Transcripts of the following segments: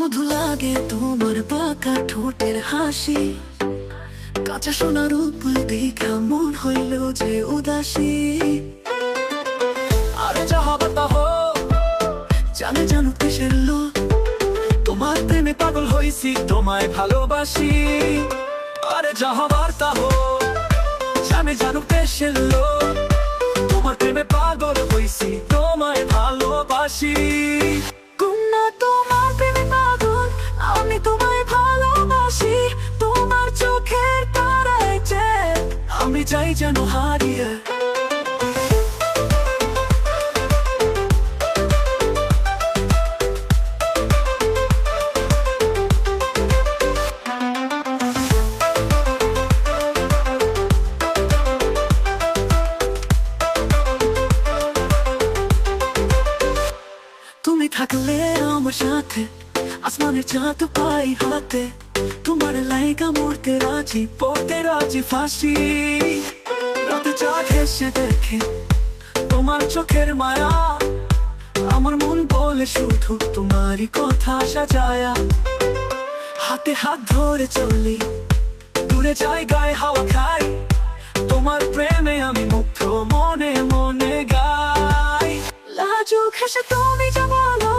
মধু লাগে তোমার বাঁকা ঠোঁটের হাসি। কাঁচা সোনার উপর দেখা মন হইল যে উদাসী। আরে যা হবে তা জানে জানো কিসের লোক তোমার প্রেমে পাগল হইছি, তোমায় ভালোবাসি। আরে যা হবার তা হোক, জানে জানো কিসের লোক আমি চাই যেন হারিয়ে তুমি থাকলে আমার সাথে আসমানের চাঁদ পাই হাতে তোমার লাইকা মরতে রাজি, পড়তে রাজি, ফাঁসি। রাতে চা ঘেসে দেখে তোমার চোখের মায়া। আমার মন বলে শুধু তোমারই কথা সাজায়া। হাতে হাত ধরে চলি, দূরে জায়গায় হাওয়া খাই। তোমার প্রেমে আমি মুগ্ধ, মনে মনে গাই। লাজুক হেসে তুমি যা বলো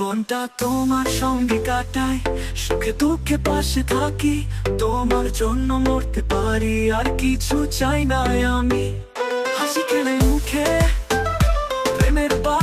জীবনটা তোমার সঙ্গে কাটায়। সুখে দুঃখে পাশে থাকি, তোমার জন্য মরতে পারি, আর কিছু চাই না আমি। হাসি খেলে মুখে প্রেমের বা